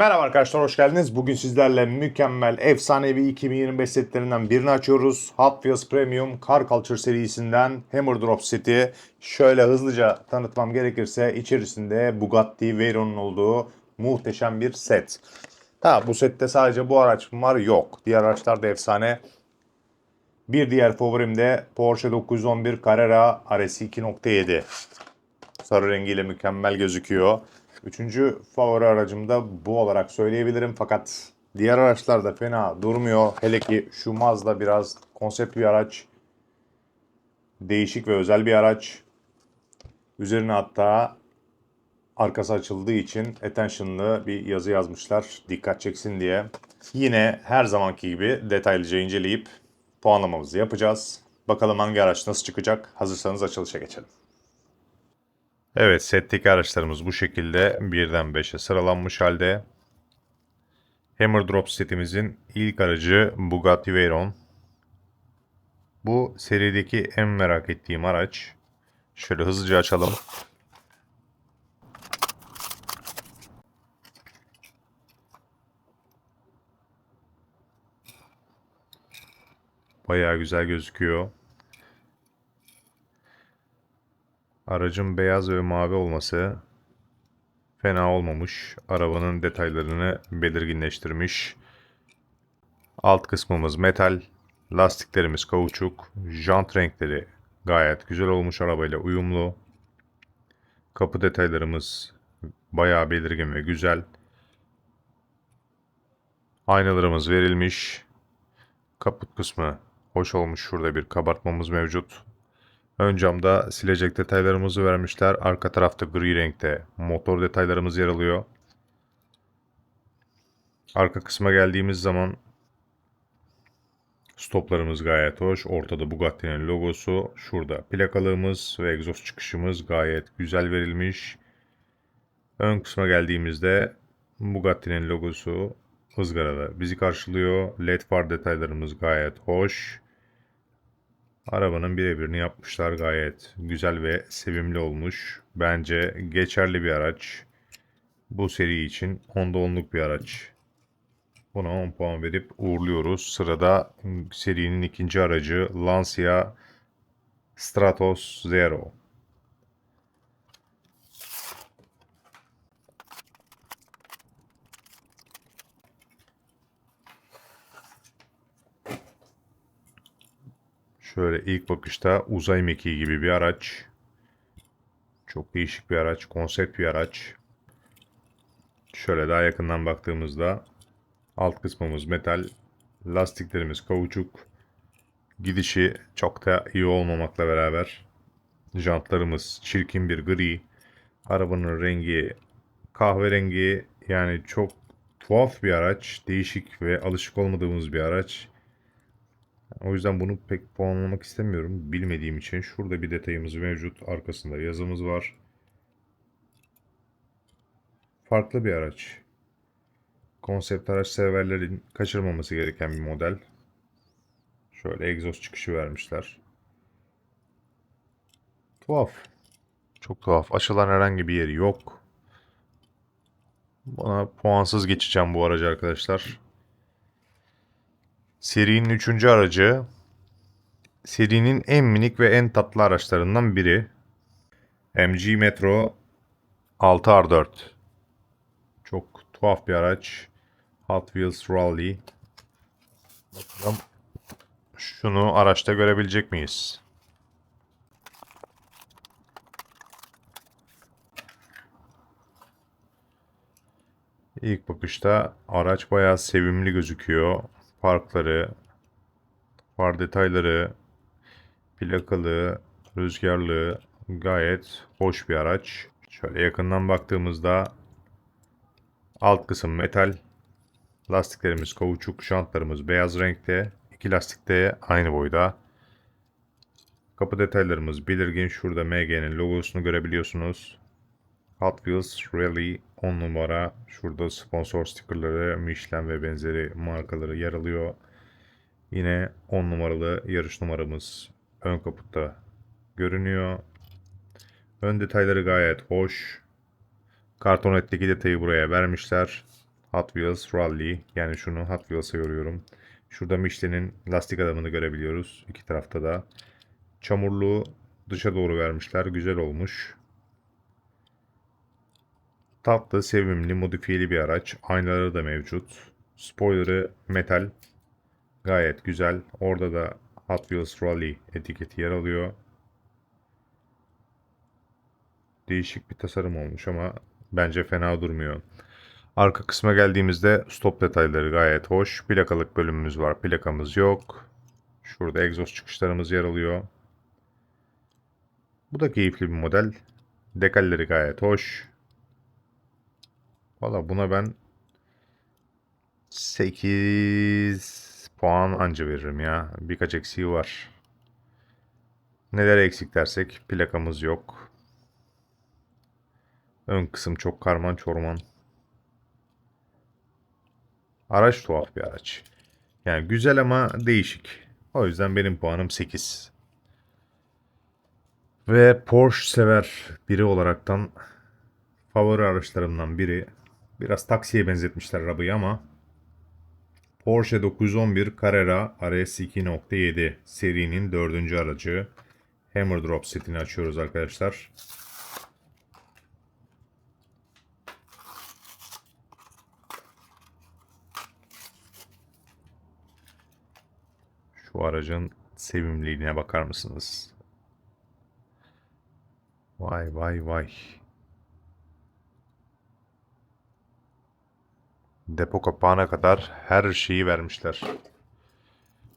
Merhaba arkadaşlar hoş geldiniz. Bugün sizlerle mükemmel efsanevi 2025 setlerinden birini açıyoruz. Hot Wheels Premium Car Culture serisinden Hammer Drop seti. Şöyle hızlıca tanıtmam gerekirse içerisinde Bugatti Veyron'un olduğu muhteşem bir set. Ha bu sette sadece bu araç var yok. Diğer araçlar da efsane. Bir diğer favorim de Porsche 911 Carrera RS 2.7. Sarı rengiyle mükemmel gözüküyor. Üçüncü favori aracım da bu olarak söyleyebilirim. Fakat diğer araçlar da fena durmuyor. Hele ki şu Mazda biraz konsept bir araç. Değişik ve özel bir araç. Üzerine hatta arkası açıldığı için attention'lı bir yazı yazmışlar. Dikkat çeksin diye. Yine her zamanki gibi detaylıca inceleyip puanlamamızı yapacağız. Bakalım hangi araç nasıl çıkacak. Hazırsanız açılışa geçelim. Evet, setteki araçlarımız bu şekilde birden 5'e sıralanmış halde. Hammer Drop setimizin ilk aracı Bugatti Veyron. Bu serideki en merak ettiğim araç. Şöyle hızlıca açalım. Bayağı güzel gözüküyor. Aracın beyaz ve mavi olması fena olmamış. Arabanın detaylarını belirginleştirmiş. Alt kısmımız metal, lastiklerimiz kauçuk, jant renkleri gayet güzel olmuş arabayla uyumlu. Kapı detaylarımız bayağı belirgin ve güzel. Aynalarımız verilmiş. Kaput kısmı hoş olmuş. Şurada bir kabartmamız mevcut. Ön camda silecek detaylarımızı vermişler. Arka tarafta gri renkte motor detaylarımız yer alıyor. Arka kısma geldiğimiz zaman stoplarımız gayet hoş. Ortada Bugatti'nin logosu. Şurada plakalığımız ve egzoz çıkışımız gayet güzel verilmiş. Ön kısma geldiğimizde Bugatti'nin logosu ızgarada bizi karşılıyor. LED far detaylarımız gayet hoş. Arabanın birebirini yapmışlar gayet güzel ve sevimli olmuş. Bence geçerli bir araç. Bu seri için 10'da 10'luk bir araç. Buna 10 puan verip uğurluyoruz. Sırada serinin ikinci aracı Lancia Stratos Zero. Şöyle ilk bakışta uzay mekiği gibi bir araç. Çok değişik bir araç, konsept bir araç. Şöyle daha yakından baktığımızda alt kısmımız metal, lastiklerimiz kauçuk. Gidişi çok da iyi olmamakla beraber jantlarımız çirkin bir gri. Arabanın rengi kahverengi yani çok tuhaf bir araç, değişik ve alışık olmadığımız bir araç. O yüzden bunu pek puanlamak istemiyorum. Bilmediğim için. Şurada bir detayımız mevcut. Arkasında yazımız var. Farklı bir araç. Konsept araç severlerin kaçırmaması gereken bir model. Şöyle egzoz çıkışı vermişler. Tuhaf. Çok tuhaf. Açılan herhangi bir yeri yok. Bana puansız geçeceğim bu aracı arkadaşlar. Serinin üçüncü aracı. Serinin en minik ve en tatlı araçlarından biri. MG Metro 6R4. Çok tuhaf bir araç. Hot Wheels Rally. Bakalım şunu araçta görebilecek miyiz? İlk bakışta araç bayağı sevimli gözüküyor farkları, far detayları, plakalı, rüzgarlı gayet hoş bir araç. Şöyle yakından baktığımızda alt kısım metal, lastiklerimiz kauçuk, jantlarımız beyaz renkte, iki lastik de aynı boyda. Kapı detaylarımız belirgin. Şurada MG'nin logosunu görebiliyorsunuz. Hot Wheels Rally 10 numara. Şurada sponsor stickerları, Michelin ve benzeri markaları yer alıyor. Yine 10 numaralı yarış numaramız ön kaputta görünüyor. Ön detayları gayet hoş. Kartonetteki detayı buraya vermişler. Hot Wheels Rally. Yani şunu Hot Wheels'a yoruyorum. Şurada Michelin'in lastik adamını görebiliyoruz. İki tarafta da. Çamurluğu dışa doğru vermişler. Güzel olmuş. Tatlı, sevimli, modifiyeli bir araç. Aynaları da mevcut. Spoiler'ı metal. Gayet güzel. Orada da Hot Wheels Rally etiketi yer alıyor. Değişik bir tasarım olmuş ama bence fena durmuyor. Arka kısma geldiğimizde stop detayları gayet hoş. Plakalık bölümümüz var. Plakamız yok. Şurada egzoz çıkışlarımız yer alıyor. Bu da keyifli bir model. Dekalleri gayet hoş. Valla buna ben 8 puan anca veririm ya. Birkaç eksiği var. Neler eksik dersek plakamız yok. Ön kısım çok karman çorman. Araç tuhaf bir araç. Yani güzel ama değişik. O yüzden benim puanım 8. Ve Porsche sever biri olaraktan favori araçlarımdan biri. Biraz taksiye benzetmişler arabayı ama Porsche 911 Carrera RS 2.7 serinin dördüncü aracı. Hammer Drop setini açıyoruz arkadaşlar. Şu aracın sevimliliğine bakar mısınız? Vay vay vay. Depo kapağına kadar her şeyi vermişler.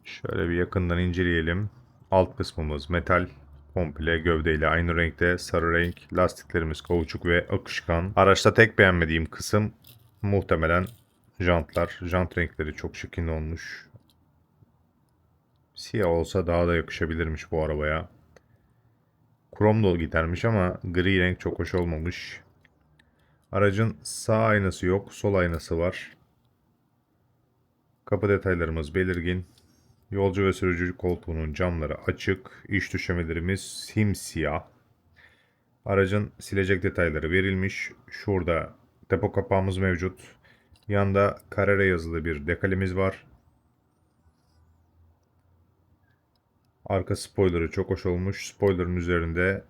Şöyle bir yakından inceleyelim. Alt kısmımız metal. Komple gövdeyle aynı renkte. Sarı renk. Lastiklerimiz kauçuk ve akışkan. Araçta tek beğenmediğim kısım muhtemelen jantlar. Jant renkleri çok şekilli olmuş. Siyah olsa daha da yakışabilirmiş bu arabaya. Krom da gidermiş ama gri renk çok hoş olmamış. Aracın sağ aynası yok, sol aynası var. Kapı detaylarımız belirgin. Yolcu ve sürücü koltuğunun camları açık. İç düşemelerimiz simsiyah. Aracın silecek detayları verilmiş. Şurada depo kapağımız mevcut. Yanda Carrera yazılı bir dekalimiz var. Arka spoilerı çok hoş olmuş. Spoilerın üzerinde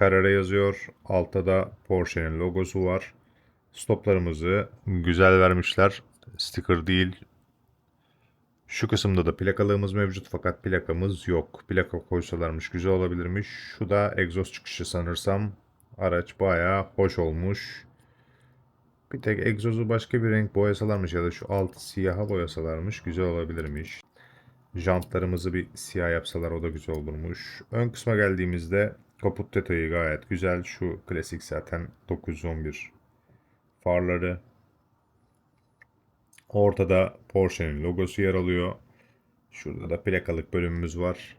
Carrera yazıyor. Altta da Porsche'nin logosu var. Stoplarımızı güzel vermişler. Sticker değil. Şu kısımda da plakalığımız mevcut fakat plakamız yok. Plaka koysalarmış güzel olabilirmiş. Şu da egzoz çıkışı sanırsam. Araç bayağı hoş olmuş. Bir tek egzozu başka bir renk boyasalarmış ya da şu altı siyaha boyasalarmış güzel olabilirmiş. Jantlarımızı bir siyah yapsalar o da güzel olurmuş. Ön kısma geldiğimizde kaput detayı gayet güzel. Şu klasik zaten 911 farları. Ortada Porsche'nin logosu yer alıyor. Şurada da plakalık bölümümüz var.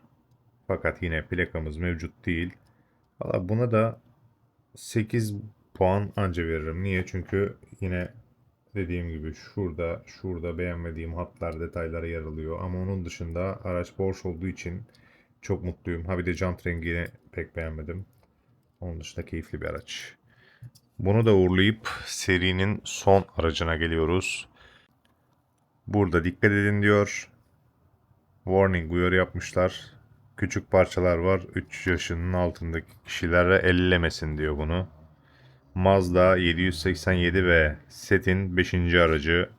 Fakat yine plakamız mevcut değil. Valla buna da 8 puan anca veririm. Niye? Çünkü yine dediğim gibi şurada şurada beğenmediğim hatlar detayları yer alıyor. Ama onun dışında araç Porsche olduğu için çok mutluyum. Ha bir de jant rengini pek beğenmedim. Onun dışında keyifli bir araç. Bunu da uğurlayıp serinin son aracına geliyoruz. Burada dikkat edin diyor. Warning uyarı yapmışlar. Küçük parçalar var. 3 yaşının altındaki kişilere ellemesin diyor bunu. Mazda 787 ve setin 5. aracı.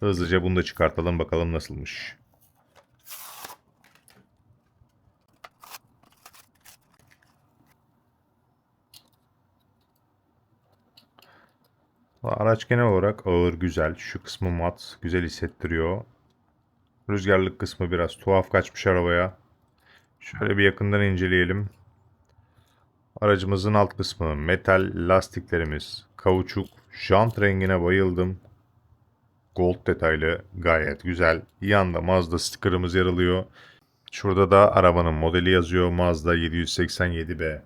Hızlıca bunu da çıkartalım bakalım nasılmış. Araç genel olarak ağır, güzel. Şu kısmı mat, güzel hissettiriyor. Rüzgarlık kısmı biraz tuhaf kaçmış arabaya. Şöyle bir yakından inceleyelim. Aracımızın alt kısmı metal, lastiklerimiz kauçuk, jant rengine bayıldım. Gold detaylı gayet güzel. Yanda Mazda sticker'ımız yer alıyor. Şurada da arabanın modeli yazıyor. Mazda 787B.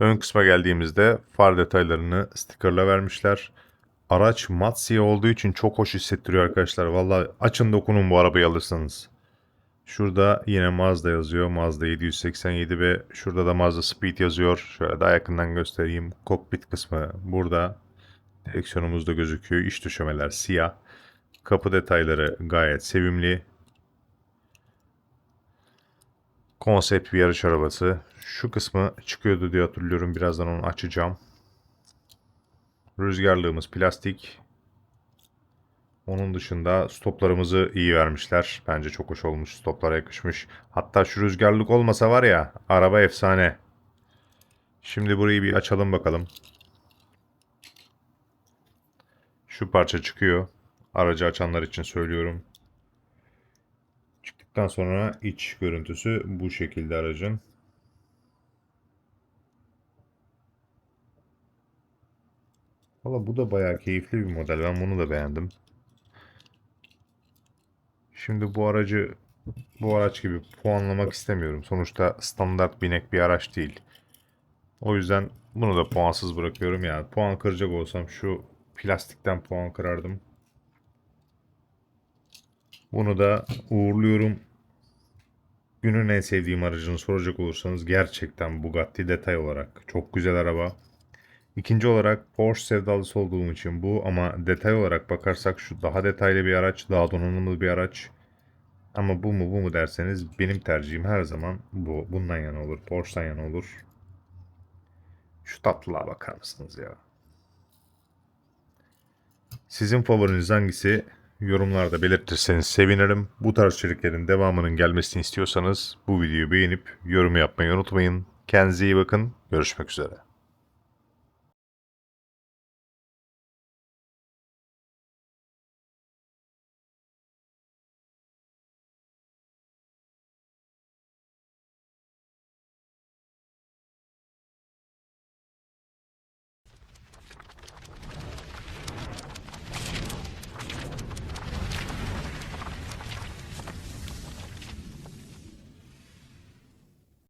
Ön kısma geldiğimizde far detaylarını stickerla vermişler. Araç mat olduğu için çok hoş hissettiriyor arkadaşlar. Valla açın dokunun bu arabayı alırsanız. Şurada yine Mazda yazıyor. Mazda 787 ve şurada da Mazda Speed yazıyor. Şöyle daha yakından göstereyim. Kokpit kısmı burada. Direksiyonumuz da gözüküyor. İç döşemeler siyah. Kapı detayları gayet sevimli. Konsept bir yarış arabası. Şu kısmı çıkıyordu diye hatırlıyorum. Birazdan onu açacağım. Rüzgarlığımız plastik. Onun dışında stoplarımızı iyi vermişler. Bence çok hoş olmuş. Stoplara yakışmış. Hatta şu rüzgarlık olmasa var ya araba efsane. Şimdi burayı bir açalım bakalım. Şu parça çıkıyor. Aracı açanlar için söylüyorum. Çıktıktan sonra iç görüntüsü bu şekilde aracın. Valla bu da bayağı keyifli bir model. Ben bunu da beğendim. Şimdi bu aracı bu araç gibi puanlamak istemiyorum. Sonuçta standart binek bir araç değil. O yüzden bunu da puansız bırakıyorum. Yani puan kıracak olsam şu plastikten puan kırardım. Bunu da uğurluyorum. Günün en sevdiğim aracını soracak olursanız gerçekten Bugatti detay olarak çok güzel araba. İkinci olarak Porsche sevdalısı olduğum için bu ama detay olarak bakarsak şu daha detaylı bir araç, daha donanımlı bir araç. Ama bu mu bu mu derseniz benim tercihim her zaman bu. Bundan yana olur, Porsche'dan yana olur. Şu tatlılığa bakar mısınız ya? Sizin favoriniz hangisi? Yorumlarda belirtirseniz sevinirim. Bu tarz içeriklerin devamının gelmesini istiyorsanız bu videoyu beğenip yorum yapmayı unutmayın. Kendinize iyi bakın. Görüşmek üzere.